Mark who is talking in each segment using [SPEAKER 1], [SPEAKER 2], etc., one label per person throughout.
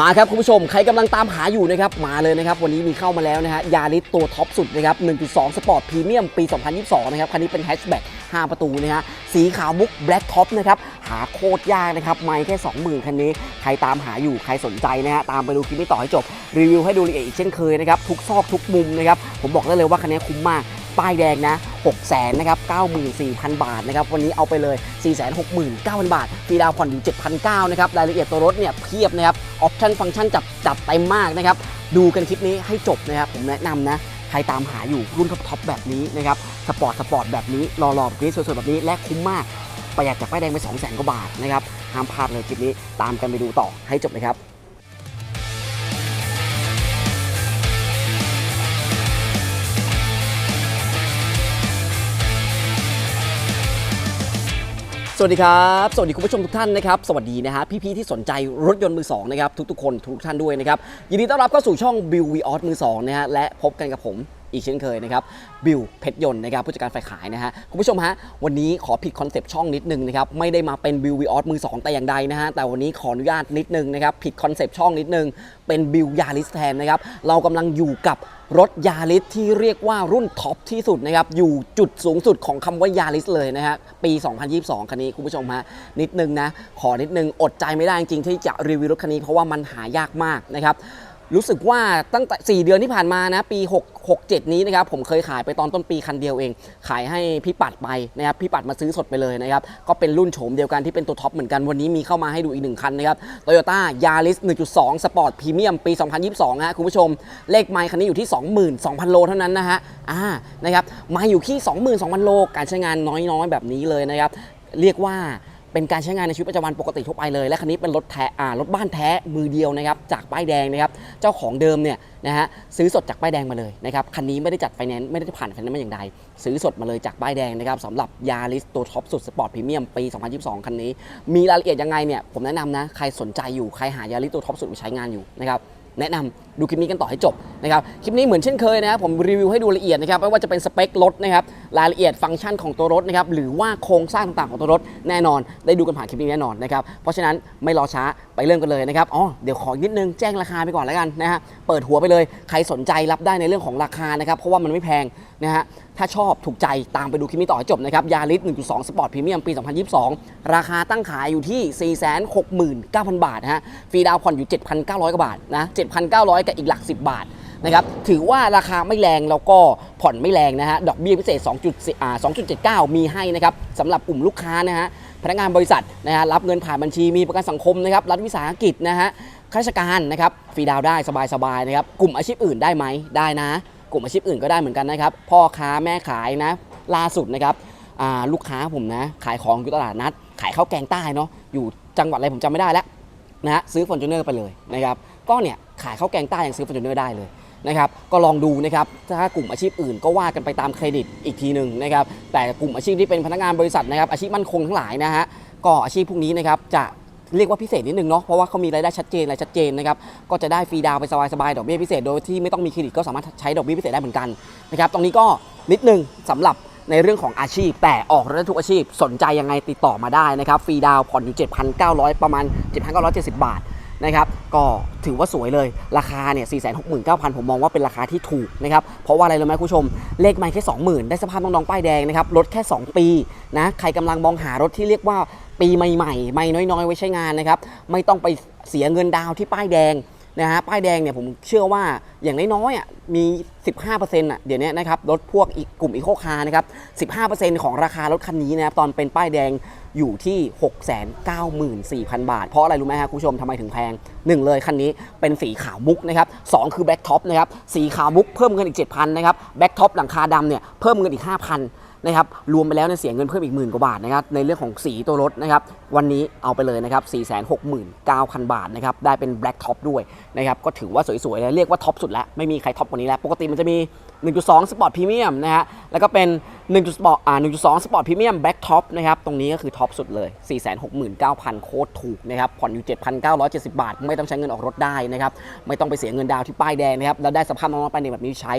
[SPEAKER 1] มาครับคุณผู้ชมใครกำลังตามหาอยู่นะครับมาเลยนะครับวันนี้มีเข้ามาแล้วนะฮะยาริสตัวท็อปสุดนะครับ 1.2 สปอร์ตพรีเมียมปี 2022 นะครับคันนี้เป็นแฮชแบ็ก5ประตูนะฮะสีขาวมุกแบล็กท็อปนะครับหาโคตรยากนะครับไม่แค่ 20,000 คันนี้ ใครตามหาอยู่ใครสนใจนะฮะตามไปดูคลิปนี้ต่อให้จบ รีวิวให้ดูละเอียดอีกเช่นเคยนะครับทุกซอกทุกมุมนะครับผมบอกได้เลยว่าคันนี้คุ้มมาก ป้ายแดงนะ6 0 0 0 0นะครับ94,000 บาทนะครับวันนี้เอาไปเลย 469,000 บาทฟรีดาวผ่อนอยู่ 7,900นะครับรายละเอียดตัวรถเนี่ยเพียบนะครับออปชั่นฟังก์ชันจับจัดเต็มมากนะครับดูกันคลิปนี้ให้จบนะครับผมแนะนำนะใครตามหาอยู่รุ่นท็อปๆแบบนี้นะครับสปอร์ตสปอร์ตแบบนี้รอๆแบบนี้สวยๆแบบนี้และคุ้มมากประหยัดจากป้ายแดงไป 200,000กว่าบาทนะครับห้ามพลาดเลยคลิปนี้ตามกันไปดูต่อให้จบเลยครับ วัสดีครับ สวัสดีคุณผู้ชมทุกท่านนะครับ สวัสดีนะฮะพี่ๆที่สนใจรถยนต์มือสองนะครับทุกๆคนทุกท่านด้วยนะครับ ยินดีต้อนรับเข้าสู่ช่องบิววีออสมือสองนะฮะและพบกันกับผมอีกเช่นเคยนะครับบิวเพชรยนต์นะครับผู้จัดการฝ่ายขายนะฮะคุณผู้ชมฮะวันนี้ขอผิดคอนเซปต์ช่องนิดนึงนะครับไม่ได้มาเป็นบิววีออสมือสองแต่อย่างใดนะฮะแต่วันนี้ขออนุญาตนิดนึงนะครับผิดคอนเซปต์ช่องนิดนึงเป็นบิวยาริสแทนนะครับเรากำลังอยู่กับรถยาริสที่เรียกว่ารุ่นท็อปที่สุดนะครับ อยู่จุดสูงสุดของคำว่ายาริสเลยนะฮะปี 2022 คันนี้คุณผู้ชมฮะนิดนึงนะ ขอนิดนึงอดใจไม่ได้จริงที่จะรีวิวรถคันนี้เพราะว่ามันหายากมากนะครับ รู้สึกว่าตั้งแต่ 4 เดือนที่ผ่านมานะปี 6 6 7 นี้นะครับผมเคยขายไปตอนต้นปีคันเดียวเอง ขายให้พี่ปัดไปนะครับพี่ปัดมาซื้อสดไปเลยนะครับก็เป็นรุ่นโฉมเดียวกันที่เป็นตัวท็อปเหมือนกันวันนี้มีเข้ามาให้ดูอีกหนึ่งคันนะครับ Toyota Yaris 1.2 Sport Premium ปี 2022ฮะคุณผู้ชม เลขไมล์คันนี้อยู่ที่ 22,000 โลเท่านั้นนะฮะอ่านะครับไมล์อยู่ที่ 22,000 โลการใช้งานน้อยๆ แบบนี้เลยนะครับเรียกว่า เป็นการใช้งานในชีวิตประจำวันปกติทั่วไปเลย และคันนี้เป็นรถแท้อ่ารถบ้านแท้มือเดียวนะครับจากป้ายแดงนะครับเจ้าของเดิมเนี่ยนะฮะซื้อสดจากป้ายแดงมาเลยนะครับคันนี้ไม่ได้จัดไฟแนนซ์ไม่ได้ผ่านไฟแนนซ์มาอย่างใด ซื้อสดมาเลยจากป้ายแดงนะครับสำหรับยาริสตัวท็อปสุดสปอร์ตพรีเมียมปี 2022 คันนี้ มีรายละเอียดยังไงเนี่ยผมแนะนำนะใครสนใจอยู่ใครหายาริสตัวท็อปสุดไปใช้งานอยู่นะครับ แนะนำดูคลิปนี้กันต่อให้จบนะครับคลิปนี้เหมือนเช่นเคยนะครับผมรีวิวให้ดูละเอียดนะครับไม่ว่าจะเป็นสเปครถนะครับรายละเอียดฟังก์ชันของตัวรถนะครับหรือว่าโครงสร้างต่างๆของตัวรถแน่นอน ได้ดูกันผ่านคลิปนี้แน่นอนนะครับเพราะฉะนั้นไม่รอช้าไปเริ่มกันเลยนะครับอ๋อเดี๋ยวขอนิดนึงแจ้งราคาไปก่อนแล้วกันนะฮะเปิดหัวไปเลยใครสนใจรับได้ในเรื่องของราคานะครับเพราะว่ามันไม่แพงนะฮะถ้าชอบถูกใจตามไปดูคลิปนี้ต่อให้จบนะครับยาริส1.2 สปอร์ตพรีเมียมปี 2022 ราคาตั้งขายอยู่ที่ 469,000 บาทนะฮะฟรีดาวผ่อนอยู่ 7,900 กว่าบาทนะ 7,900 กับอีกหลัก 10 บาทนะครับถือว่าราคาไม่แรงแล้วก็ผ่อนไม่แรงนะฮะดอกเบี้ยพิเศษ2.4อ่า2.79 มีให้นะครับสำหรับกลุ่มลูกค้านะฮะพนักงานบริษัทนะฮะรับเงินผ่านบัญชีมีประกันสังคมนะครับรัฐวิสาหกิจนะฮะข้าราชการนะครับฟรีดาวได้สบายๆนะครับกลุ่มอาชีพอื่นได้ไหมได้นะ กลุ่มอาชีพอื่นก็ได้เหมือนกันนะครับ พ่อค้าแม่ขายนะ ล่าสุดนะครับลูกค้าผมนะ ขายของอยู่ตลาดนัด ขายข้าวแกงใต้เนาะอยู่จังหวัดอะไรผมจำไม่ได้แล้วนะฮะซื้อฟอร์จูเนอร์ไปเลยนะครับก็เนี่ยขายข้าวแกงใต้ยังซื้อฟอร์จูเนอร์ได้เลยนะครับก็ลองดูนะครับถ้ากลุ่มอาชีพอื่นก็ว่ากันไปตามเครดิตอีกทีหนึ่งนะครับแต่กลุ่มอาชีพที่เป็นพนักงานบริษัทนะครับอาชีพมั่นคงทั้งหลายนะฮะก็อาชีพพวกนี้นะครับจะ เรียกว่าพิเศษนิดนึงเนาะเพราะว่าเขามีรายได้ชัดเจนรายชัดเจนนะครับก็จะได้ฟรีดาวไปสบายๆดอกเบี้ยพิเศษโดยที่ไม่ต้องมีเครดิตก็สามารถใช้ดอกเบี้ยพิเศษได้เหมือนกันนะครับตรงนี้ก็นิดนึงสำหรับในเรื่องของอาชีพ แต่ออกรถทุกอาชีพสนใจยังไงติดต่อมาได้นะครับฟรีดาวผ่อนอยู่ 7,900 ประมาณ 7,970 บาทนะครับก็ถือว่าสวยเลยราคาเนี่ย 469,000 ผมมองว่าเป็นราคาที่ถูกนะครับเพราะว่าอะไรรู้ไหมคุณผู้ชม เลขไม่แค่ 20,000 ได้สภาพน้องๆป้ายแดงนะครับรถแค่ 2 ปีนะใครกำลังมองหารถที่เรียกว่า ปีใหม่ๆไม่น้อยๆ ไว้ใช้งานนะครับ ไม่ต้องไปเสียเงินดาวที่ป้ายแดงนะฮะป้ายแดงเนี่ยผมเชื่อว่าอย่างน้อยๆอะมี 15%อะเดี๋ยวนี้นะครับรถพวกอีกกลุ่มอีโคคาร์นะครับ15%ของราคารถคันนี้นะครับตอนเป็นป้ายแดงอยู่ที่ 694,000 บาท เพราะอะไรรู้ไหมครับคุณผู้ชมทำไมถึงแพง 1 เลยคันนี้เป็นสีขาวมุกนะครับสองคือแบ็กท็อปนะครับสีขาวมุกเพิ่มเงินอีก 7,000นะครับแบ็กท็อปหลังคาดำเนี่ยเพิ่มเงินอีก 5,000 นะครับรวมไปแล้วเนี่ยเสียเงินเพิ่มอีกหมื่นกว่าบาทนะครับในเรื่องของสีตัวรถนะครับวันนี้เอาไปเลยนะครับ 469,000 บาทนะครับได้เป็น Black Top ด้วยนะครับก็ถือว่าสวยๆเลยเรียกว่าท็อปสุดแล้ว ไม่มีใครท็อปกว่านี้แล้ว ปกติมันจะมี 1.2 Sport Premium นะฮะแล้วก็เป็น 1. Sport อ่า1.2 Sport Premium Black Top นะครับตรงนี้ก็คือท็อปสุดเลย 469,000 โคตรถูกนะครับผ่อนอยู่ 7,970 บาท ไม่ต้องใช้เงินออกรถได้นะครับไม่ต้องไปเสียเงินดาวที่ป้ายแดงนะครับแล้วได้สภาพน้องๆป้ายแดงแบบนี้ใช้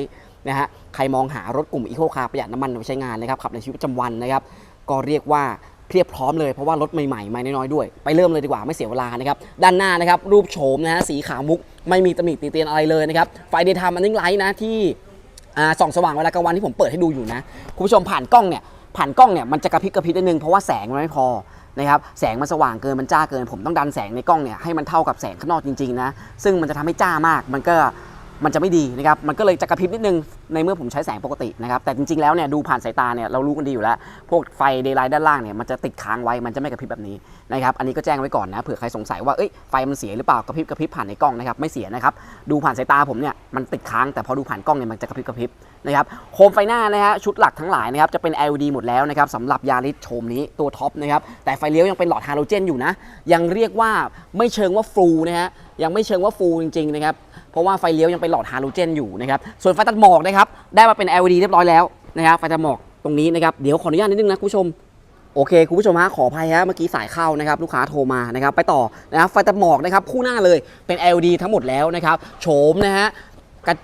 [SPEAKER 1] นะฮะใครมองหารถกลุ่มอีโคคาร์ประหยัดน้ำมันไว้ใช้งานนะครับขับในชีวิตประจำวันนะครับก็เรียกว่าเพียบพร้อมเลยเพราะว่ารถใหม่ๆม่น้อยๆด้วย ไปเริ่มเลยดีกว่าไม่เสียเวลานะครับด้านหน้านะครับรูปโฉมนะฮะสีขาวมุก ไม่มีตำหนิติเตียนอะไรเลยนะครับไฟเดย์ไทม์มันนิ่งไลท์นะที่ส่องสว่างเวลากลางวันที่ผมเปิดให้ดูอยู่นะคุณผู้ชมผ่านกล้องเนี่ยผ่านกล้องเนี่ยมันจะกระพริบกระพริบนิดนึงเพราะว่าแสงมันไม่พอนะครับแสงมันสว่างเกินมันจ้าเกิน ผมต้องดันแสงในกล้องเนี่ยให้มันเท่ากับแสงข้างนอกจริงๆนะซึ่งมันจะทำให้จ้ามากมันก็ มันจะไม่ดีนะครับ มันก็เลยจะกระพริบนิดนึงในเมื่อผมใช้แสงปกตินะครับ แต่จริงๆ แล้วเนี่ยดูผ่านสายตาเนี่ยเรารู้กันดีอยู่แล้ว พวกไฟเดย์ไลท์ด้านล่างเนี่ยมันจะติดค้างไว้ มันจะไม่กระพริบแบบนี้นะครับ อันนี้ก็แจ้งไว้ก่อนนะ เผื่อใครสงสัยว่า เอ้ย ไฟมันเสียหรือเปล่า กระพริบกระพริบผ่านในกล้องนะครับ ไม่เสียนะครับ ดูผ่านสายตาผมเนี่ยมันติดค้าง แต่พอดูผ่านกล้องเนี่ยมันจะกระพริบกระพริบ นะครับโคมไฟหน้านะฮะชุดหลักทั้งหลายนะครับจะเป็น LED หมดแล้วนะครับสำหรับยาริสโฉมนี้ตัวท็อปนะครับแต่ไฟเลี้ยวยังเป็นหลอดฮาโลเจนอยู่นะ ยังเรียกว่าไม่เชิงว่าฟูลนะฮะยังไม่เชิงว่าฟูลจริงๆนะครับเพราะว่าไฟเลี้ยวยังเป็นหลอดฮาโลเจนอยู่นะครับส่วนไฟตัดหมอกนะครับได้มาเป็น LED เรียบร้อยแล้วนะครับไฟตัดหมอกตรงนี้นะครับเดี๋ยวขออนุญาตนิดนึงนะคุณผู้ชมโอเคคุณผู้ชมฮะขออภัยฮะเมื่อกี้สายเข้านะครับลูกค้าโทรมานะครับไปต่อนะครับไฟตัดหมอกนะครับคู่หน้าเลยเป็น LED ทั้งหมดแล้วนะครับโฉมนะฮะ กัน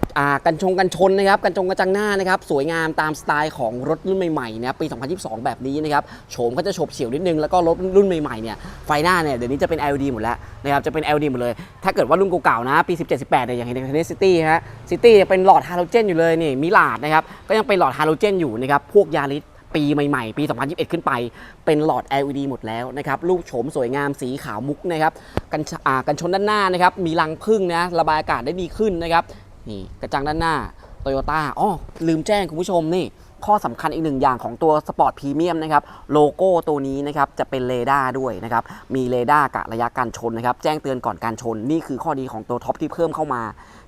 [SPEAKER 1] กันชงกันชนนะครับกันชงกระจังหน้านะครับสวยงามตามสไตล์ของรถรุ่นใหม่ๆนะครับปี 2022 แบบนี้นะครับโฉมก็จะโฉบเฉี่ยวนิดนึงแล้วก็รถรุ่นใหม่ๆเนี่ยไฟหน้าเนี่ยเดี๋ยวนี้จะเป็น LED หมดแล้วนะครับจะเป็น LED หมดเลย ถ้าเกิดว่ารุ่นเก่าๆนะปี 17 18เนี่ยอย่างเห็นในซิตี้ฮะซิตี้เป็นหลอดฮาโลเจนอยู่เลยนี่มิลาดนะครับก็ยังเป็นหลอดฮาโลเจนอยู่นะครับพวกยาริสปีใหม่ๆ ปี 2021 ขึ้นไป เป็นหลอด LED หมดแล้วนะครับรูปโฉมสวยงามสีขาวมุกนะครับ กันกันชนด้านหน้านะครับ มีรังพึ่งนะ ระบายอากาศได้ดีขึ้นนะครับ นี่กระจังด้านหน้าโตโยต้าอ๋อลืมแจ้งคุณผู้ชมนี่ ข้อสำคัญอีกหนึ่งอย่างของตัวสปอร์ตพรีเมียมนะครับโลโก้ตัวนี้นะครับจะเป็นเรดาร์ด้วยนะครับมีเรดาร์กะระยะการชนนะครับแจ้งเตือนก่อนการชน นี่คือข้อดีของตัวท็อปที่เพิ่มเข้ามา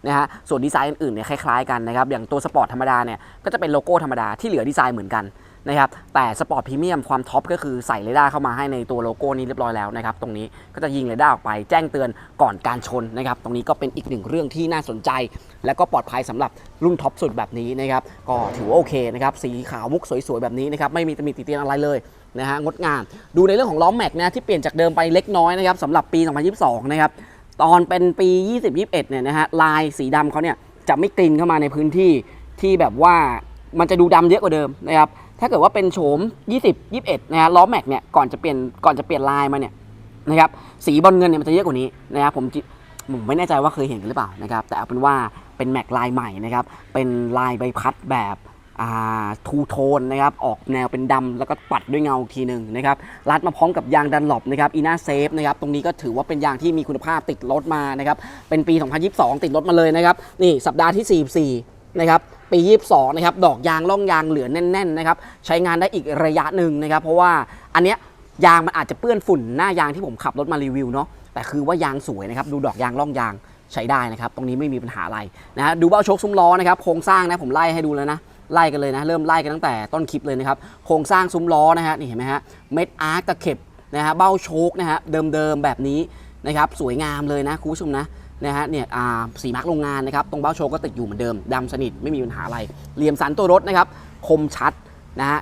[SPEAKER 1] นะฮะส่วนดีไซน์อื่นๆเนี่ยคล้ายๆกันนะครับอย่างตัวสปอร์ตธรรมดาเนี่ยก็จะเป็นโลโก้ธรรมดาที่เหลือดีไซน์เหมือนกัน นะครับแต่สปอร์ตพรีเมียมความท็อปก็คือใส่เรดาร์เข้ามาให้ในตัวโลโก้นี้เรียบร้อยแล้วนะครับตรงนี้ก็จะยิงเรดาร์ออกไปแจ้งเตือนก่อนการชนนะครับตรงนี้ก็เป็นอีกหนึ่งเรื่องที่น่าสนใจ และก็ปลอดภัยสำหรับรุ่นท็อปสุดแบบนี้นะครับก็ถือว่าโอเคนะครับสีขาวมุกสวยๆแบบนี้นะครับไม่มีตำหนิติเตียนอะไรเลยนะฮะงดงามดูในเรื่องของล้อแม็กนะที่เปลี่ยนจากเดิมไปเล็กน้อยนะครับสำหรับปี 2022 นะครับตอนเป็นปี 2021 เนี่ยนะฮะลายสีดำเขาเนี่ยจะไม่กลินเข้ามาในพื้นที่ที่แบบว่ามันจะดูดำเยอะกว่าเดิมนะครับ ถ้าเกิดว่าเป็นโฉม 20 21นะฮะล้อแม็กเนี่ยก่อนจะเปลี่ยนก่อนจะเปลี่ยนลายมาเนี่ยนะครับสีบอลเงินเนี่ยมันจะเยอะกว่านี้นะครับผมผมไม่แน่ใจว่าเคยเห็นหรือเปล่านะครับแต่เอาเป็นว่าเป็นแม็กลายใหม่นะครับเป็นลายใบพัดแบบอ่าทูโทนนะครับออกแนวเป็นดำแล้วก็ปัดด้วยเงาทีหนึ่งนะครับรัดมาพร้อมกับยางดันหลบนะครับอีน่าเซฟนะครับตรงนี้ก็ถือว่าเป็นยางที่มีคุณภาพติดรถมานะครับเป็นปี 2022 ติดรถมาเลยนะครับนี่สัปดาห์ที่ 44 นะครับ ปี 22 นะครับ ดอกยางล่องยางเหลือแน่นๆนะครับ ใช้งานได้อีกระยะหนึ่งนะครับ เพราะว่าอันเนี้ยยางมันอาจจะเปื้อนฝุ่นหน้ายางที่ผมขับรถมารีวิวเนาะ แต่คือว่ายางสวยนะครับ ดูดอกยางล่องยางใช้ได้นะครับ ตรงนี้ไม่มีปัญหาอะไรนะฮะ ดูเบ้าโชคซุ้มล้อนะครับ โครงสร้างนะผมไล่ให้ดูแล้วนะ ไล่กันเลยนะ เริ่มไล่กันตั้งแต่ต้นคลิปเลยนะครับ โครงสร้างซุ้มล้อนะฮะ นี่เห็นไหมฮะ เม็ดอาร์ตตะเข็บนะฮะ เบ้าโชคนะฮะ เดิมๆแบบนี้นะครับ สวยงามเลยนะคุณผู้ชมนะ นะฮะเนี่ยอ่าสีมาร์กโรงงานนะครับ ตรงเบ้าโชคก็ติดอยู่เหมือนเดิมดำสนิทไม่มีปัญหาอะไร เหลี่ยมสันตัวรถนะครับ คมชัดนะฮะ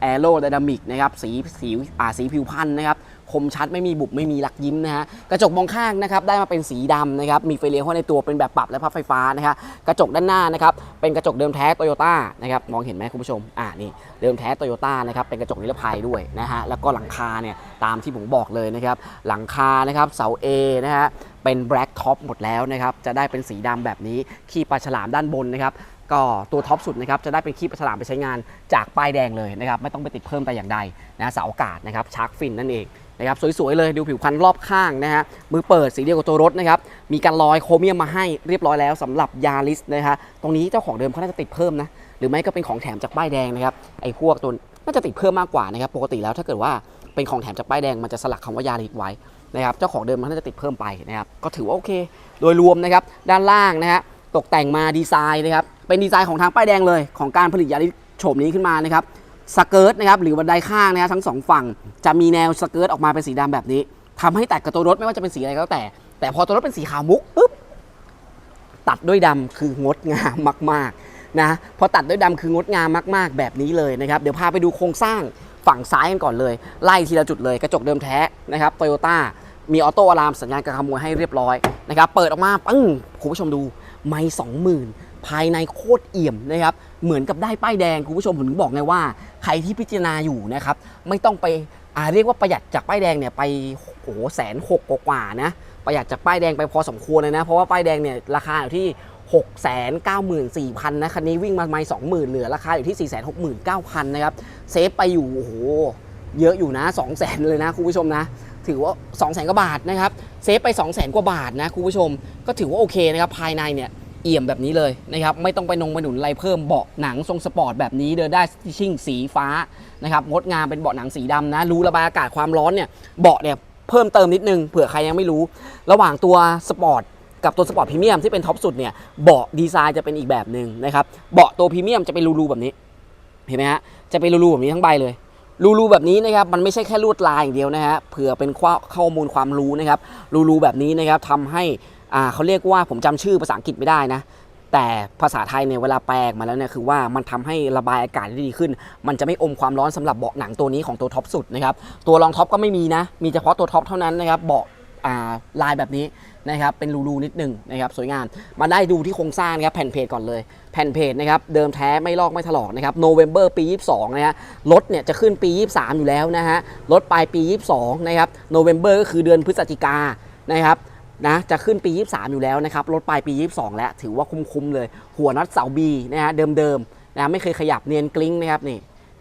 [SPEAKER 1] แอโรไดนามิกนะครับสีสีอ่าสีผิวพันธ์นะครับ คมชัดไม่มีบุบไม่มีลักยิ้มนะฮะกระจกมองข้างนะครับได้มาเป็นสีดำนะครับมีไฟเลี้ยวเข้าในตัวเป็นแบบปรับและพับไฟฟ้านะครับกระจกด้านหน้านะครับเป็นกระจกเดิมแท้โตโยต้านะครับมองเห็นไหมคุณผู้ชมอ่านี่ เดิมแท้โตโยต้านะครับเป็นกระจกนิรภัยด้วยนะฮะแล้วก็หลังคาเนี่ยตามที่ผมบอกเลยนะครับหลังคานะครับเสา A นะฮะเป็นแบล็กท็อปหมดแล้วนะครับจะได้เป็นสีดำแบบนี้ขี้ปลาฉลามด้านบนนะครับก็ตัวท็อปสุดนะครับจะได้เป็นคีบปลาฉลามไปใช้งานจากป้ายแดงเลยนะครับไม่ต้องไปติดเพิ่มแต่อย่างใดนะเสาอากาศนะครับชาร์กฟินนั่นเองนะครับสวยๆเลยดูผิวพันรอบข้างนะฮะมือเปิดสีเดียวกับตัวรถนะครับมีการลอยโครเมียมมาให้เรียบร้อยแล้วสำหรับยาริสนะฮะตรงนี้เจ้าของเดิมเขาน่าจะติดเพิ่มนะ หรือไม่ก็เป็นของแถมจากป้ายแดงนะครับไอ้พวกตัวน่าจะติดเพิ่มมากกว่านะครับปกติแล้วถ้าเกิดว่าเป็นของแถมจากป้ายแดงมันจะสลักคำว่ายาริสไว้นะครับเจ้าของเดิมมันน่าจะติดเพิ่มไปนะครับก็ถือว่าโอเค โดยรวมนะครับด้านล่างนะฮะตกแต่งมาดีไซน์นะครับเป็นดีไซน์ของทางป้ายแดงเลยของการผลิตยาริสโฉมนี้ขึ้นมานะครับสเกิร์ตนะครับหรือบันไดข้างนะฮะทั้งสองฝั่งจะมีแนวสเกิร์ตออกมาเป็นสีดำแบบนี้ทำให้แตัดกับตัวรถไม่ว่าจะเป็นสีอะไรก็แล้วแต่ แต่พอตัวรถเป็นสีขาวมุกปุ๊บตัดด้วยดำคืองดงามมาก ๆ นะพอตัดด้วยดำคืองดงามมาก ๆ แบบนี้เลยนะครับเดี๋ยวพาไปดูโครงสร้างฝั่งซ้ายกันก่อนเลย ไล่ทีละจุดเลยกระจกเดิมแท้นะครับโตโยต้ามีออโต้อะลามสัญญาณการขโมยให้เรียบร้อยนะครับเปิดออกมาปึ้งคุณผู้ชมดูไม่สองหมื่นภายในโคตรเอี่ยมนะครับเหมือนกับได้ป้ายแดงคุณผู้ชมผมถึงบอกไงว่า ใครที่พิจารณาอยู่นะครับไม่ต้องไปอาเรียกว่าประหยัดจากป้ายแดงเนี่ยไปโอ้โหแสนหกกว่านะประหยัดจากป้ายแดงไปพอสมควรเลยนะ เพราะว่าป้ายแดงเนี่ยราคาอยู่ที่ 6 9 4 0 0 0นะคันนี้วิ่งมาไม่20,000 เหลือราคาอยู่ที่ 4 6 9 0 0 0 นะครับ เซฟไปอยู่ โอ้โห เยอะอยู่นะ 2 0 0 0 0 0 เลยนะคุณผู้ชมนะ ถือว่า 2 0 0 0 0 0 กว่าบาทนะครับ เซฟไป 2 0 0 0 0 0 กว่าบาทนะคุณผู้ชม ก็ถือว่าโอเคนะครับ ภายในเนี่ยเอี่ยมแบบนี้เลยนะครับ ไม่ต้องไปนงไปหนุนอะไรเพิ่มเบาะหนังทรงสปอร์ตแบบนี้เดินได้ชิ่งสีฟ้านะครับงดงามเป็นเบาะหนังสีดำนะ รูระบายอากาศความร้อนเนี่ย เบาะเนี่ยเพิ่มเติมนิดนึงเผื่อใครยังไม่รู้ ระหว่างตัวสปอร์ต กับตัวสปอร์ตพรีเมียมที่เป็นท็อปสุดเนี่ยเบาะดีไซน์จะเป็นอีกแบบหนึ่งนะครับเบาะตัวพรีเมียมจะเป็นรูๆแบบนี้เห็นไหมฮะจะเป็นรูๆแบบนี้ทั้งใบเลยรูๆแบบนี้นะครับมันไม่ใช่แค่ลวดลายอย่างเดียวนะฮะเผื่อเป็นข้อข้อมูลความรู้นะครับรูๆแบบนี้นะครับทำให้อ่าเขาเรียกว่าผมจำชื่อภาษาอังกฤษไม่ได้นะแต่ภาษาไทยเนี่ยเวลาแปลมาแล้วเนี่ยคือว่ามันทำให้ระบายอากาศได้ดีขึ้น มันจะไม่อมความร้อนสำหรับเบาะหนังตัวนี้ของตัวท็อปสุดนะครับตัวรองท็อปก็ไม่มีนะ มีเฉพาะตัวท็อปเท่านั้นนะครับเบาะลายแบบนี้ นะครับเป็นรูๆนิดนึงนะครับสวยงามมาได้ดูที่โครงสร้างนะครับแผ่นเพจก่อนเลย แผ่นเพจนะครับเดิมแท้ไม่ลอกไม่ถลอกนะครับโนเวม ber ปี 22 นะฮะรถเนี่ยจะขึ้นปี 23 อยู่แล้วนะฮะรถปลายปี 22 นะครับโนเวม ber ก็คือเดือนพฤศจิกานะครับนะจะขึ้นปี 23 อยู่แล้วนะครับรถปลายปี 22 แล้วถือว่าคุ้มๆเลย หัวน็อตเสาบีนะฮะเดิมๆนะไม่เคยขยับเนียนกลิ้งนะครับนี่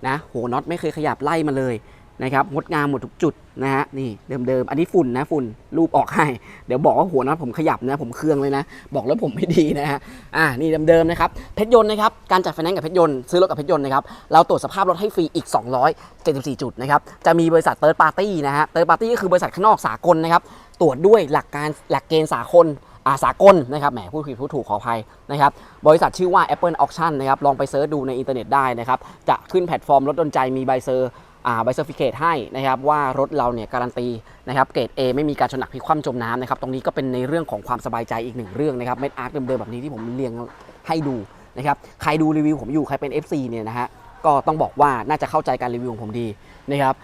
[SPEAKER 1] นะหัวน็อตไม่เคยขยับไล่มาเลย นะครับงดงามหมดทุกจุดนะฮะนี่เดิมๆ อันนี้ฝุ่นนะฝุ่นรูปออกให้ เดี๋ยวบอกว่าหัวน็อตผมขยับนะผมเครื่องเลยนะ บอกแล้วผมไม่ดีนะฮะอ่านี่เดิมๆนะครับเพชรยนต์นะครับการจัดไฟแนนซ์กับเพชรยนต์ซื้อรถกับเพชรยนต์นะครับเราตรวจสภาพรถให้ฟรีอีก 274 จุดนะครับจะมีบริษัทเติร์ดปาร์ตี้นะฮะเติร์ดปาร์ตี้ก็คือบริษัทข้างนอกสากลนะครับตรวจด้วยหลักการหลักเกณฑ์สากลอาสากลนะครับแหมพูดผิดพูดถูกขออภัยนะครับบริษัทชื่อว่า Apple Auction นะครับลองไปเซิร์ชดูในอินเทอร์เน็ตได้นะครับจะขึ้นแพลตฟอร์มรถดนใจมีใบเซอร์ ใบเซอร์ฟิเคตให้นะครับว่ารถเราเนี่ยการันตีนะครับเกรด A ไม่มีการชนหนักพลิกคว่ำจมน้ำนะครับตรงนี้ก็เป็นในเรื่องของความสบายใจอีกหนึ่งเรื่องนะครับเม็ดอาร์ตเดิมๆแบบนี้ที่ผมเรียงให้ดูนะครับใครดูรีวิวผมอยู่ใครเป็น FC เนี่ยนะฮะก็ต้องบอกว่าน่าจะเข้าใจการรีวิวของผมดีนะครับ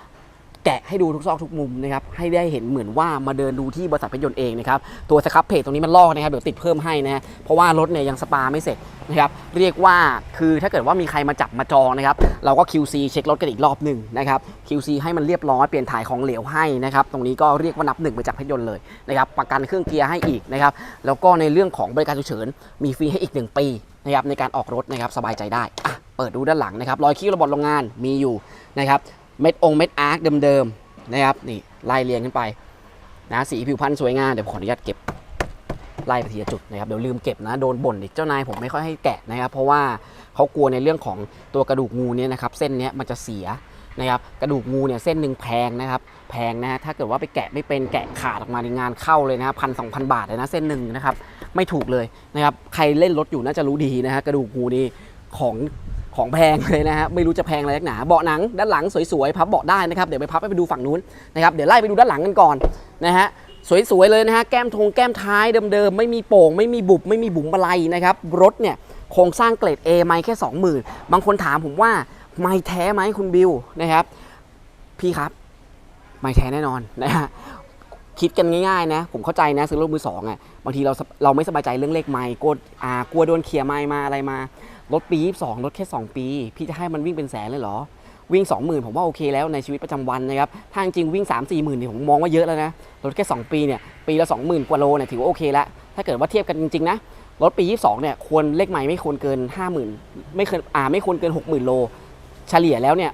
[SPEAKER 1] แกะให้ดูทุกซอกทุกมุมนะครับให้ได้เห็นเหมือนว่ามาเดินดูที่บริษัทพยนต์เองนะครับตัวสครับเพจตรงนี้มันลอกนะครับเดี๋ยวติดเพิ่มให้นะฮะเพราะว่ารถเนี่ยยังสปาไม่เสร็จนะครับเรียกว่าคือถ้าเกิดว่ามีใครมาจับมาจองนะครับเราก็ QC เช็ครถกันอีกรอบหนึ่งนะครับ QC ให้มันเรียบร้อยเปลี่ยนถ่ายของเหลวให้นะครับตรงนี้ก็เรียกว่านับหนึ่งไปจากพยนต์เลยนะครับประกันเครื่องเกียร์ให้อีกนะครับแล้วก็ในเรื่องของบริการฉุกเฉินมีฟรีให้อีก 1 ปีนะครับในการออกรถนะครับสบายใจได้เปิดดูด้านหลังนะครับรอยคี้ระบบโรงงานมีอยู่นะครับ เม็ดองเม็ดอาร์คเดิมๆนะครับนี่ไล่เรียงขึ้นไปนะสีผิวพรรณสวยงามเดี๋ยวขออนุญาตเก็บไล่ไปทีละจุดนะครับเดี๋ยวลืมเก็บนะโดนบ่นอีกเจ้านายผมไม่ค่อยให้แกะนะครับ เพราะว่าเขากลัวในเรื่องของตัวกระดูกงูเนี่ยนะครับเส้นเนี้ยมันจะเสียนะครับกระดูกงูเนี่ยเส้นหนึ่งแพงนะครับแพงนะฮะถ้าเกิดว่าไปแกะไม่เป็นแกะขาดออกมาในงานเข้าเลยนะครับพันสองพันบาทเลยนะเส้นหนึ่งนะครับไม่ถูกเลยนะครับใครเล่นรถอยู่น่าจะรู้ดีนะฮะกระดูกงูนี่ของ ของแพงเลยนะฮะไม่รู้จะแพงอะไรนักหนาเบาะหนังด้านหลังสวยๆพับเบาะได้นะครับเดี๋ยวไปพับให้ไปดูฝั่งนู้นนะครับเดี๋ยวไล่ไปดูด้านหลังกันก่อนนะฮะสวยๆเลยนะฮะแก้มทงแก้มท้ายเดิมๆไม่มีโป่ง ไม่มีบุบไม่มีบุ๋มอะไรนะครับรถเนี่ยโครงสร้างเกรด A ไม่แค่ 20,000 บางคนถามผมว่าไม่แท้ไหมคุณบิวนะครับ พี่ครับ ไม่แท้แน่นอนนะฮะคิดกันง่ายๆนะ ผมเข้าใจนะซื้อรถมือสองอะบางทีเราเราไม่สบายใจเรื่องเลขไม้กลัวอ่ากลัวโดนเคลียร์ไม้มาอะไรมา รถปี 22 รถแค่ 2 ปี พี่จะให้มันวิ่งเป็นแสนเลยเหรอ วิ่ง 20,000 ผมว่าโอเคแล้วในชีวิตประจำวันนะครับ ถ้าจริงวิ่ง 3 4 0,000นี่ผมมองว่าเยอะแล้วนะ รถแค่ 2 ปีเนี่ย ปีละ 20,000 กว่าโลเนี่ยถือว่าโอเคแล้ว ถ้าเกิดว่าเทียบกันจริงๆนะ รถปี 22 เนี่ยควรเลขไม้ไม่ควรเกิน 50,000 ไม่เกินอ่าไม่ควรเกิน 60,000 โล เฉลี่ยแล้วเนี่ย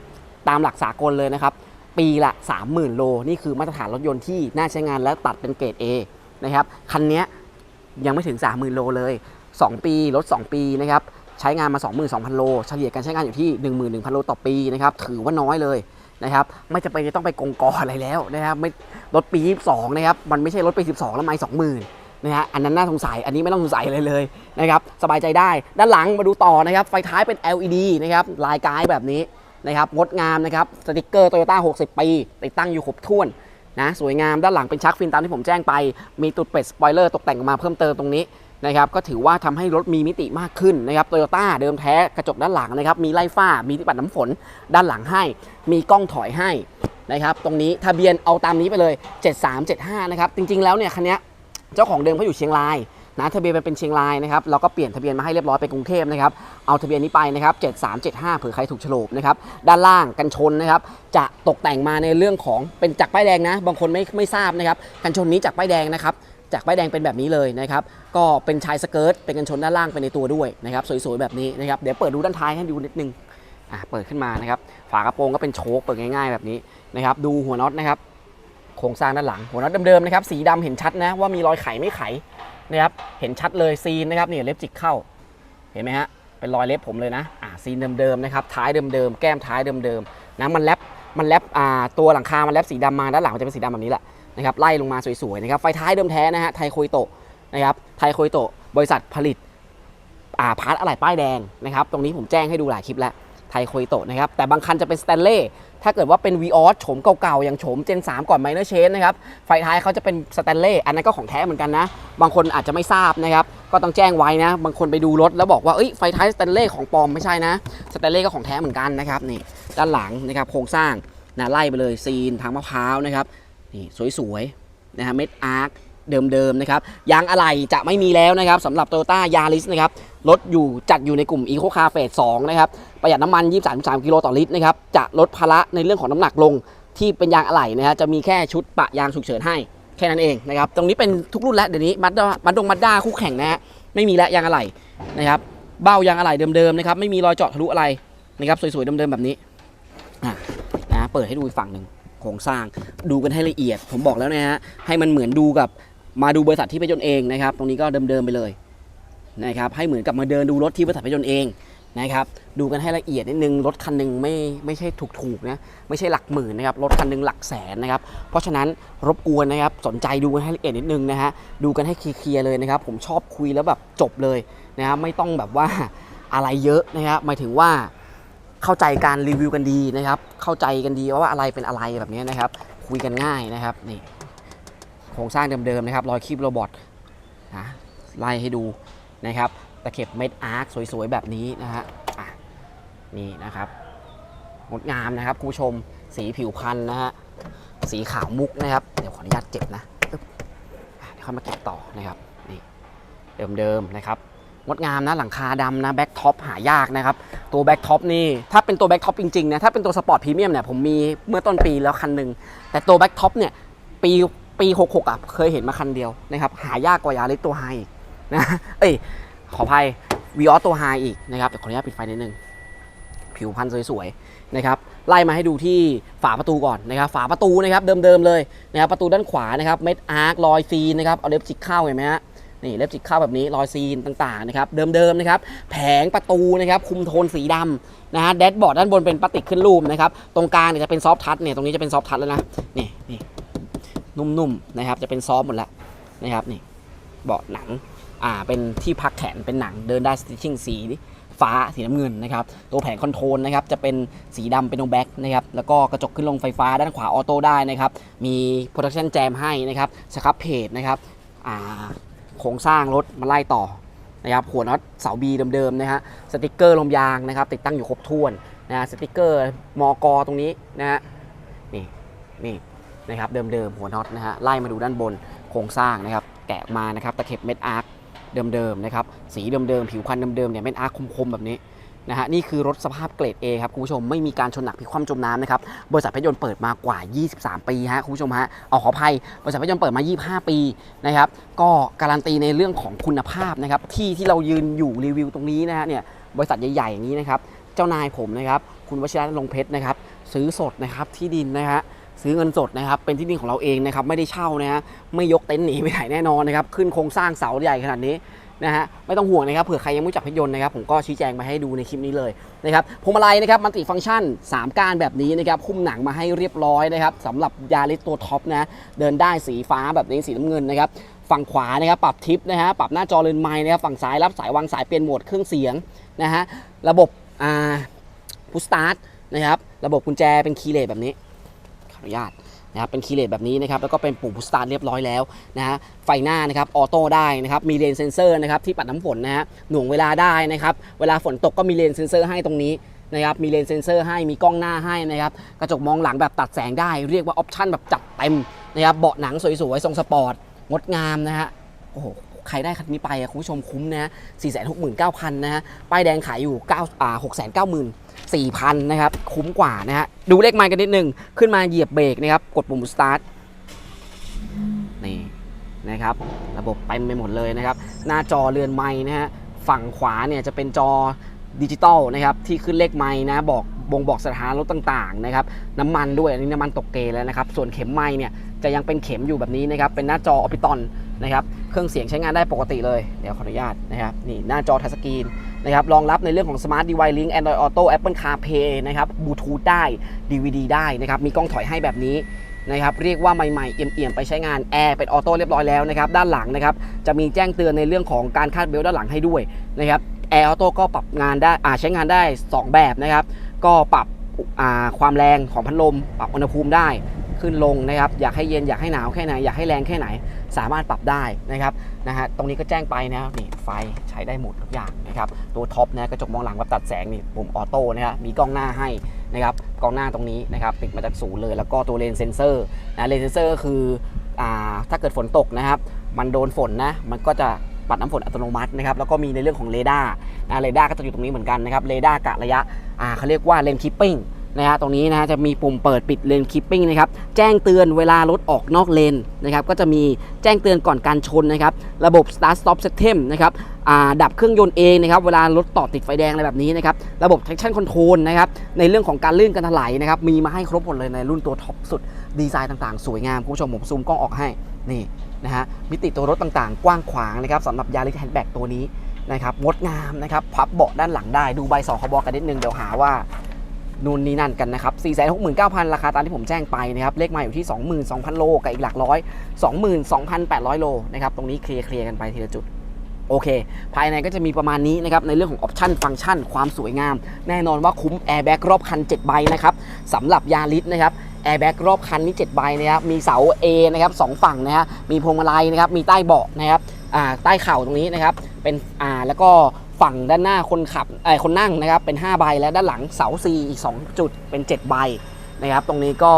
[SPEAKER 1] ตามหลักสากลเลยนะครับ ปีละ 30,000 โล นี่คือมาตรฐานรถยนต์ที่น่าใช้งานและตัดเป็นเกรด A นะครับ คันนี้ยยังไม่ถึง 30,000 โลเลย 2 ปี รถ 2 ปีนะครับ ใช้งานมา 22,000 โล เฉลี่ยการใช้งานอยู่ที่ 11,000 โลต่อปีนะครับถือว่าน้อยเลยนะครับไม่จะเป็นจะต้องไปกงกออะไรแล้วนะครับไม่รถปี 22 นะครับมันไม่ใช่รถปี 12 แล้วไม่20,000นะฮะอันนั้นน่าสงสัยอันนี้ไม่ต้องสงสัยเลยเลยนะครับสบายใจได้ด้านหลังมาดูต่อนะครับไฟท้ายเป็น LED นะครับลายกายแบบนี้นะครับงดงามนะครับสติกเกอร์โตโยต้า60 ปี ติดตั้งอยู่ครบถ้วนนะสวยงามด้านหลังเป็นชักฟินตามที่ผมแจ้งไป มีตุดเป็ดสปอยเลอร์ตกแต่งออกมาเพิ่มเติมตรงนี้ นะครับก็ถือว่าทำให้รถมีมิติมากขึ้นนะครับโตโยต้าเดิมแท้กระจกด้านหลังนะครับมีไล่ฝ้ามีที่ปัดน้ำฝนด้านหลังให้ มีกล้องถอยให้นะครับตรงนี้ทะเบียนเอาตามนี้ไปเลย 7375นะครับจริงๆแล้วเนี่ยคันนี้เจ้าของเดิมเขาอยู่เชียงรายนะทะเบียนมันเป็นเชียงรายนะครับเราก็เปลี่ยนทะเบียนมาให้เรียบร้อยเป็นกรุงเทพนะครับเอาทะเบียนนี้ไปนะครับ7375เผื่อใครถูกโฉลบนะครับด้านล่างกันชนนะครับจะตกแต่งมาในเรื่องของเป็นจากป้ายแดงนะ บางคนไม่ไม่ทราบนะครับกันชนนี้จากป้ายแดงนะครับ จากป้ายแดงเป็นแบบนี้เลยนะครับก็เป็นชายสเกิร์ตเป็นกันชนด้านล่างไปในตัวด้วยนะครับสวยๆแบบนี้นะครับเดี๋ยวเปิดดูด้านท้ายให้ดูนิดนึงอะเปิดขึ้นมานะครับฝากระโปรงก็เป็นโชคเปิดง่ายๆแบบนี้นะครับดูหัวน็อตนะครับโครงสร้างด้านหลัง หัวน็อตเดิมๆนะครับสีดำเห็นชัดนะว่ามีรอยไขไม่ไขนะครับเห็นชัดเลยซีนนะครับนี่เล็บจิกเข้าเห็นไหมฮะเป็นรอยเล็บผมเลยนะอ่าซีนเดิมๆนะครับท้ายเดิมๆแก้มท้ายเดิมๆนะมันแลบมันแลบอ่าตัวหลังคามันแลบสีดำมาด้านหลังมันจะเป็นสีดำแบบนี้แหละ นะครับไล่ลงมาสวยๆนะครับไฟท้ายเดิมแท้นะฮะไทโคยโตะนะครับไทโคยโตะบริษัทผลิตอ่าพาร์ทอะไหล่ป้ายแดงนะครับตรงนี้ผมแจ้งให้ดูหลายคลิปแล้วไทโคยโตะนะครับแต่บางคันจะเป็นสแตนเล่ถ้าเกิดว่าเป็น v ีออสโฉมเก่าๆ อย่างโฉม Gen 3ก่อนไมเนอร์เชนนะครับไฟท้ายเขาจะเป็นสแตนเล่อันนั้นก็ของแท้เหมือนกันนะ บางคนอาจจะไม่ทราบนะครับ ก็ต้องแจ้งไว้นะ บางคนไปดูรถแล้วบอกว่าเอ้ยไฟท้ายสแตนเล่ของปลอมไม่ใช่นะสแตนเล่ก็ของแท้เหมือนกันนะครับนี่ด้านหลังนะครับโครงสร้างนะไล่ไปเลยซีนทางมะพร้าวนะครับ นี่สวยๆนะฮะเม็ดอาร์คเดิมๆนะครับยางอะไหล่จะไม่มีแล้วนะครับสำหรับ Toyota Yaris นะครับรถอยู่จัดอยู่ในกลุ่ม Eco Car Phase 2นะครับประหยัดน้ำมัน23กิโลต่อลิตรนะครับจะลดภาระในเรื่องของน้ำหนักลงที่เป็นยางอะไหล่นะฮะจะมีแค่ชุดปะยางฉุกเฉินให้แค่นั้นเองนะครับตรงนี้เป็นทุกรุ่นแล้วเดี๋ยวนี้มัดด้ามัดดงมัดด้าคู่แข่งนะฮะไม่มีแล้วยางอะไหล่นะครับเบ้ายางอะไหล่เดิมๆนะครับไม่มีรอยเจาะทะลุอะไรนะครับสวยๆเดิมๆแบบนี้อะนะเปิดให้ดูอีกฝั่งหนึ่ง โครงสร้าง ดูกันให้ละเอียด ผมบอกแล้วนะฮะให้มันเหมือนดูกับมาดูบริษัทที่ไปยนเองนะครับตรงนี้ก็เดิมๆไปเลยนะครับให้เหมือนกับมาเดินดูรถที่บริษัทไปยนเองนะครับดูกันให้ละเอียดนิดนึงรถคันหนึ่งไม่ไม่ใช่ถูกๆนะไม่ใช่หลักหมื่นนะครับรถคันหนึ่งหลักแสนนะครับเพราะฉะนั้นรบกวนนะครับสนใจดูกันให้ละเอียดนิดนึงนะฮะดูกันให้เคลียร์เลยนะครับผมชอบคุยแล้วแบบจบเลยนะครับไม่ต้องแบบว่าอะไรเยอะนะครับหมายถึงว่า เข้าใจการรีวิวกันดีนะครับ เข้าใจกันดีว่าอะไรเป็นอะไรแบบนี้นะครับ คุยกันง่ายนะครับนี่โครงสร้างเดิมๆนะครับรอยคีบโรบอทนะไล่ให้ดูนะครับตะเข็บเม็ดอาร์คสวยๆแบบนี้นะฮะอะนี่นะครับงดงามนะครับคุณผู้ชมสีผิวพันธุ์นะฮะสีขาวมุกนะครับ เดี๋ยวขออนุญาตเก็บนะอึ๊บอะเดี๋ยวค่อยมาเก็บต่อนะครับนี่เดิมๆนะครับ งดงามนะหลังคาดำนะแบ็กท็อปหายากนะครับ ตัวแบ็กท็อปนี่ ถ้าเป็นตัวแบ็กท็อปจริงๆนะถ้าเป็นตัวสปอร์ตพรีเมียมเนี่ยผมมีเมื่อต้นปีแล้วคันหนึ่งแต่ตัวแบ็กท็อปเนี่ยปีปี 66 อะ เคยเห็นมาคันเดียวนะครับหายากกว่ายาริสตัวไฮอีกนะเอ้ยขออภัยวีออสตัวไฮอีกนะครับเดี๋ยวขออนุญาตปิดไฟนิดนึงผิวพันธุ์สวยๆนะครับไล่มาให้ดูที่ฝาประตูก่อนนะครับฝาประตูนะครับเดิมๆเลยนะครับประตูด้านขวานะครับเม็ดอาร์ครอยซีนนะครับเอาเล็บจิกเข้าเห็นไหมฮะ นี่เล็บจิกเข้าแบบนี้รอยซีนต่างๆนะครับเดิมๆนะครับแผงประตูนะครับคุมโทนสีดำนะฮะแดชบอร์ดด้านบนเป็นพลาสติกขึ้นรูปนะครับตรงกลางเนี่ยจะเป็นซอฟทัชเนี่ยตรงนี้จะเป็นซอฟทัชแล้วนะนี่นี่นุ่มๆนะครับจะเป็นซอฟหมดแล้วนะครับนี่เบาะหนังอ่าเป็นที่พักแขนเป็นหนังเดินได้สติชิ่งสีฟ้าสีน้ำเงินนะครับตัวแผงคอนโทรลนะครับจะเป็นสีดำเป็นโนแบ็กนะครับแล้วก็กระจกขึ้นลงไฟฟ้าด้านขวาออโต้ได้นะครับมีโปรดักชันแจมให้นะครับสครับเพจนะครับอ่า โครงสร้างรถมาไล่ต่อนะครับหัวน็อตเสาบีเดิมๆนะฮะสติกเกอร์ลมยางนะครับ ติดตั้งอยู่ครบถ้วนนะฮะสติกเกอร์มอกตรงนี้นะฮะนี่นี่นะครับเดิมๆหัวน็อตนะฮะไล่มาดูด้านบนโครงสร้างนะครับ แกะมานะครับตะเข็บเม็ดอาร์คเดิมๆนะครับสีเดิมๆผิวพันธุ์เดิมๆเนี่ยเม็ดอาร์คคมๆแบบนี้ นะฮะนี่คือรถสภาพเกรด A ครับคุณผู้ชมไม่มีการชนหนักพิกคว่ำจมน้ำนะครับบริษัทเพชรยนต์เปิดมากว่า 23 ปีฮะคุณผู้ชมฮะเอาขออภัยบริษัทเพชรยนต์เปิดมา 25 ปีนะครับก็การันตีในเรื่องของคุณภาพนะครับที่ที่เรายืนอยู่รีวิวตรงนี้นะฮะเนี่ยบริษัทใหญ่ๆอย่างนี้นะครับเจ้านายผมนะครับคุณวชิระลงเพชรนะครับซื้อสดนะครับที่ดินนะฮะซื้อเงินสดนะครับเป็นที่ดินของเราเองนะครับไม่ได้เช่านะฮะไม่ยกเต็นท์หนีไปไหนแน่นอนนะครับขึ้นโครงสร้างเสาใหญ่ขนาดนี้ นะฮะไม่ต้องห่วงนะครับเผื่อใครยังไม่รู้จักเพชรยนต์นะครับผมก็ชี้แจงมาให้ดูในคลิปนี้เลยนะครับพวงมาลัยนะครับมันติฟังก์ชัน 3 การแบบนี้นะครับคุ้มหนังมาให้เรียบร้อยนะครับสำหรับยาริสตัวท็อปนะเดินได้สีฟ้าแบบนี้สีน้ำเงินนะครับฝั่งขวานะครับปรับทิปนะฮะปรับหน้าจอเลนไมค์นะครับฝั่งซ้ายรับสายวางสายเปลี่ยนโหมดเครื่องเสียงนะฮะระบบอ่าพุชสตาร์ทนะครับระบบกุญแจเป็นคีย์เลสแบบนี้ขออนุญาต นะครับเป็นคีเลตแบบนี้นะครับแล้วก็เป็นปุ่มพุชสตาร์ทเรียบร้อยแล้วนะฮะไฟหน้านะครับออโต้ได้นะครับมีเลนเซนเซอร์นะครับที่ปัดน้ำฝนนะฮะหน่วงเวลาได้นะครับเวลาฝนตกก็มีเลนเซนเซอร์ให้ตรงนี้นะครับมีเลนเซนเซอร์ให้มีกล้องหน้าให้นะครับกระจกมองหลังแบบตัดแสงได้ เรียกว่าออปชั่นแบบจัดเต็มนะครับเบาะหนังสวยๆทรงสปอร์ตงดงามนะฮะโอ้โห ใครได้คันนี้ไปคุณผู้ชมคุ้มนะ4 6 9 0 0 0นะฮะป้ายแดงขายอยู่9อ่า6 9 4 0 0 0นนะครับ คุ้มกว่านะฮะดูเลขไมล์กันนิดนึง ขึ้นมาเหยียบเบรกนะครับ กดปุ่ม start นี่นะครับ ระบบเต็มไปหมดเลยนะครับ หน้าจอเรือนไม้นะฮะฝั่งขวาเนี่ยจะเป็นจอดิจิตอลนะครับที่ขึ้นเลขไม้นะบอกบ่งบอกสถานรถต่างๆนะครับน้ำมันด้วยอันนี้น้ำมันตกเกแล้วนะครับ ส่วนเข็มไม้เนี่ยจะยังเป็นเข็มอยู่แบบนี้นะครับ เป็นหน้าจอออปิตอน นะครับ เครื่องเสียงใช้งานได้ปกติเลย เดี๋ยวขออนุญาตนะครับ นี่หน้าจอทัชสกรีนนะครับ รองรับในเรื่องของ Smart Device Link Android Auto Apple CarPlay นะครับ Bluetooth ได้ DVD ได้นะครับ มีกล้องถอยให้แบบนี้นะครับเรียกว่าใหม่ๆเอี่ยมๆไปใช้งานแอร์เป็นออโต้เรียบร้อยแล้วนะครับด้านหลังนะครับจะมีแจ้งเตือนในเรื่องของการคาดเบลต์ด้านหลังให้ด้วยนะครับแอร์ออโต้ก็ปรับงานได้อ่าใช้งานได้ 2 แบบนะครับ ก็ปรับความแรงของพัดลม ปรับอุณหภูมิได้ ขึ้นลงนะครับอยากให้เย็นอยากให้หนาวแค่ไหนอยากให้แรงแค่ไหน สามารถปรับได้นะครับนะฮะตรงนี้ก็แจ้งไปนะนี่ไฟใช้ได้หมดทุกอย่างนะครับตัวท็อปนะกระจกมองหลังแบบตัดแสงนี่ปุ่มออโต้นะครับมีกล้องหน้าให้นะครับกล้องหน้าตรงนี้นะครับติดมาจากศูนย์เลย แล้วก็ตัวเลนเซนเซอร์นะเลนเซนเซอร์ก็คืออ่าถ้าเกิดฝนตกนะครับ มันโดนฝนนะมันก็จะปัดน้ำฝนอัตโนมัตินะครับแล้วก็มีในเรื่องของเรดาร์นะเรดาร์ก็จะอยู่ตรงนี้เหมือนกันนะครับเรดาร์กะระยะอ่าเขาเรียกว่าเลนคิปปิ้ง นะฮะตรงนี้นะฮะจะมีปุ่มเปิดปิดเลนคิปปิ้งนะครับแจ้งเตือนเวลารถออกนอกเลนนะครับก็จะมีแจ้งเตือนก่อนการชนนะครับระบบ start stop system นะครับดับเครื่องยนต์เองนะครับเวลารถต่อติดไฟแดงอะไรแบบนี้นะครับระบบ traction control นะครับในเรื่องของการลื่นการถลายนะครับมีมาให้ครบหมดเลยในรุ่นตัวท็อปสุดดีไซน์ต่างๆ สวยงามคุณผู้ชมผมซูมกล้องออกให้นี่นะฮะมิติตัวรถต่างๆ กว้างขวางนะครับสำหรับยาริสแฮนด์แบ็กตัวนี้นะครับงดงามนะครับพับเบาะด้านหลังได้ดูใบสองขบอกันนิดนึงเดี๋ยวหาว่า นู่นนี่นั่นกันนะครับ 469,000 ราคาตามที่ผมแจ้งไปนะครับ เลขมาอยู่ที่ 22,000 โลกับอีกหลักร้อย 22,800 โลนะครับ ตรงนี้เคลียร์กันไปทีละจุด โอเค ภายในก็จะมีประมาณนี้นะครับ ในเรื่องของออปชันฟังก์ชัน ความสวยงาม แน่นอนว่าคุ้มแอร์แบ็กรอบคัน 7 ใบนะครับสำหรับยาริสนะครับแอร์แบ็กรอบคันนี้7ใบนะครับมีเสา A นะครับสองฝั่งนะฮะมีพวงมาลัยนะครับมีใต้เบาะนะครับใต้เข่าตรงนี้นะครับเป็นอ่าแล้วก็ ฝั่งด้านหน้าคนขับไอ้คนนั่งนะครับเป็น 5 ใบและด้านหลังเสา C อีก 2 จุดเป็น 7 ใบนะครับ ตรงนี้ก็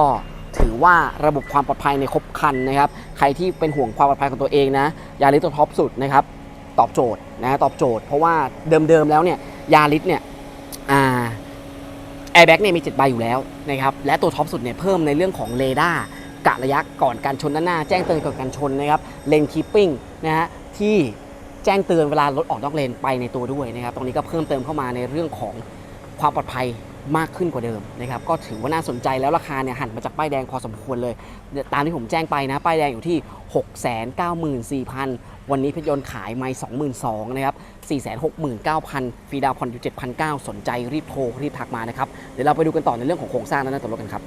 [SPEAKER 1] ถือว่าระบบความปลอดภัยในครบคันนะครับ ใครที่เป็นห่วงความปลอดภัยของตัวเองนะยาริสตัวท็อปสุดนะครับตอบโจทย์นะตอบโจทย์ เพราะว่าเดิมๆแล้วเนี่ยยาริสเนี่ยอ่าแอร์แบ็กเนี่ยมี7ใบอยู่แล้วนะครับและตัวท็อปสุดเนี่ยเพิ่มในเรื่องของเรดาร์กะระยะก่อนการชนด้านหน้า แจ้งเตือนก่อนการชนนะครับเลนคีปปิ้งนะฮะที่ แจ้งเตือนเวลารถออกนอกเลนไปในตัวด้วยนะครับ ตรงนี้ก็เพิ่มเติมเข้ามาในเรื่องของความปลอดภัยมากขึ้นกว่าเดิมนะครับ ก็ถือว่าน่าสนใจแล้วราคาเนี่ยหันมาจากป้ายแดงพอสมควรเลย ตามที่ผมแจ้งไปนะ ป้ายแดงอยู่ที่ 694,000 วันนี้เพชรยนต์ขายไม่22,000นะครับ 469,000 ฟรีดาวผ่อนอยู่ 7,900 สนใจรีบโทร รีบทักมานะครับ เดี๋ยวเราไปดูกันต่อในเรื่องของโครงสร้างและหน้าตัวรถกันครับ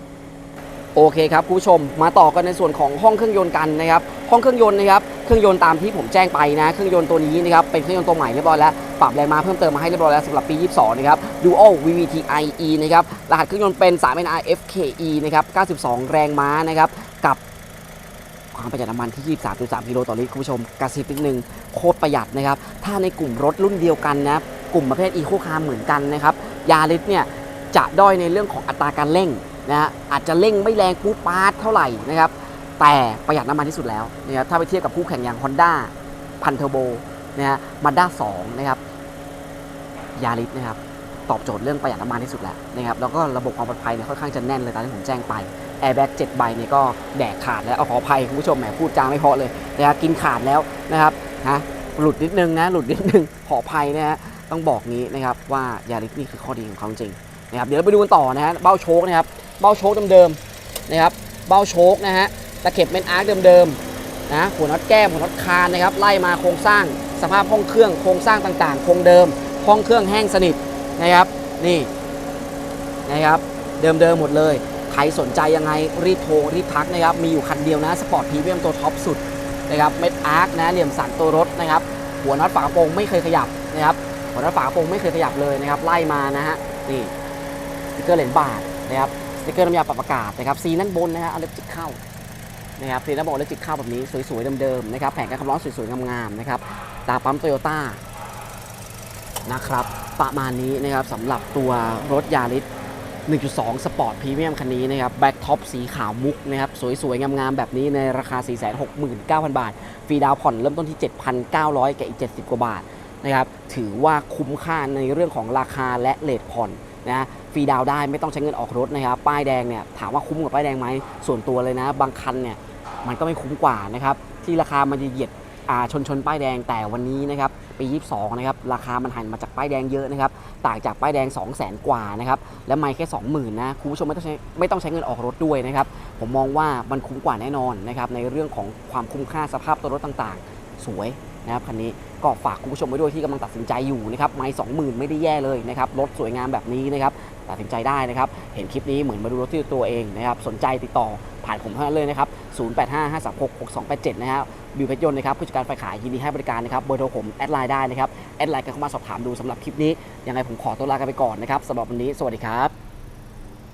[SPEAKER 1] โอเคครับคุณผู้ชมมาต่อกันในส่วนของห้องเครื่องยนต์กันนะครับ ห้องเครื่องยนต์นะครับ เครื่องยนต์ตามที่ผมแจ้งไปนะ เครื่องยนต์ตัวนี้นะครับเป็นเครื่องยนต์ตัวใหม่เรียบร้อยแล้ว ปรับแรงม้าเพิ่มเติมมาให้เรียบร้อยแล้วสำหรับปี 22 นะครับ Dual VVT-IE นะครับ รหัสเครื่องยนต์เป็น 3NR FKE นะครับ 92 แรงม้านะครับ กับความประหยัดน้ำมันที่ 23.3 กิโลต่อลิตรคุณผู้ชมกระซิบนิดนึงโคตรประหยัดนะครับ ถ้าในกลุ่มรถรุ่นเดียวกันนะกลุ่มประเภทอีโคคาร์เหมือนกันนะครับยาริสเนี่ยจะด้อยในเรื่องของอัตราการเร่งนะฮะอาจจะเร่งไม่แรงปูดปาดเท่าไหร่นะครับ แต่ประหยัดน้ำมันที่สุดแล้วนะครับถ้าไปเทียบกับคู่แข่งอย่าง Honda พันเทอร์โบนะฮะมาด้า2นะครับยาริสนะครับตอบโจทย์เรื่องประหยัดน้ำมันที่สุดแล้วนะครับแล้วก็ระบบความปลอดภัยเนี่ยค่อนข้างจะแน่นเลยตามที่ผมแจ้งไปแอร์แบ็ก7ใบเนี่ยก็แดกขาดแล้วเอาขออภัยคุณผู้ชมแหมพูดจางไม่เพอเลยนะครับกินขาดแล้วนะครับฮะหลุดนิดนึงนะหลุดนิดนึงขออภัยนะฮะต้องบอกงี้นะครับว่ายาริสนี่คือข้อดีของเขาจริงนะครับเดี๋ยวเราไปดูกันต่อนะฮะเบ้าโชคนะครับเบ้าโชคเดิมๆนะครับเบ้าโชคนะฮะ ตะเข็บเมนอาร์คเดิมๆนะหัวน็อตแก้มหัวน็อตคานนะครับไล่มาโครงสร้างสภาพห้องเครื่องโครงสร้างต่างๆ คงเดิม ห้องเครื่องแห้งสนิทนะครับนี่นะครับเดิมๆหมดเลย ใครสนใจยังไงรีบโทรรีบทักนะครับมีอยู่คันเดียวนะสปอร์ตพรีเมียมตัวท็อปสุดนะครับเม็ดอาร์คนะเหลี่ยมสันตัวรถนะครับหัวน็อตฝากระโปรงไม่เคยขยับนะครับหัวน็อตฝากระโปรงไม่เคยขยับเลยนะครับไล่มานะฮะนี่สติกเกอร์เหรียญบาทนะครับสติกเกอร์น้ำยาปรับอากาศนะครับสีด้านบนนะฮะเอาเล็บจิกเข้า นะครับสีด้าบนเอาเล็บจิกข้าวแบบนี้สวยๆเดิมๆนะครับแผงกันความร้อนสวยๆงามๆนะครับตาปั๊มโตโยต้านะครับประมาณนี้นะครับสำหรับตัวรถยาริส1.2 สปอร์ตพรีเมียมคันนี้นะครับแบ็กท็อปสีขาวมุกนะครับสวยๆ งามๆ แบบนี้ในราคา 469,000 บาท ฟรีดาวน์ผ่อนเริ่มต้นที่ 7,900 กับอีก 70 กว่าบาทนะครับถือว่าคุ้มค่าในเรื่องของราคาและเลทผ่อนนะฟรีดาวน์ได้ไม่ต้องใช้เงินออกรถนะครับ ป้ายแดงเนี่ยถามว่าคุ้มกับป้ายแดงไหมส่วนตัวเลยนะ บางคันเนี่ย มันก็ไม่คุ้มกว่านะครับที่ราคามันจะเหยียดชนชนป้ายแดงแต่วันนี้นะครับปี 22 นะครับราคามันหันมาจากป้ายแดงเยอะนะครับต่างจากป้ายแดง 2 0 0 0 0 0กว่านะครับและไม่แค่ 20,000นะคุณผู้ชมไม่ต้องใช้ไม่ต้องใช้เงินออกรถด้วยนะครับผมมองว่ามันคุ้มกว่าแน่นอนนะครับในเรื่องของความคุ้มค่าสภาพตัวรถต่างๆ สวยนะครับคันนี้ก็ฝากคุณผู้ชมไว้ด้วยที่กำลังตัดสินใจอยู่นะครับไม่สองหมื่นไม่ได้แย่เลยนะครับรถสวยงามแบบนี้นะครับตัดสินใจได้นะครับเห็นคลิปนี้เหมือนมาดูรถที่ตัวเองนะครับสนใจติดต่อ ผ่านผมเท่านั้นเลยนะครับ 0855366287 นะครับบิวเพชรยนต์นะครับผู้จัดการฝ่ายขายยินดีให้บริการนะครับเบอร์โทรผมแอดไลน์ได้นะครับแอดไลน์กันเข้ามาสอบถามดูสำหรับคลิปนี้ยังไงผมขอตัวลากันไปก่อนนะครับสำหรับวันนี้สวัสดีครับ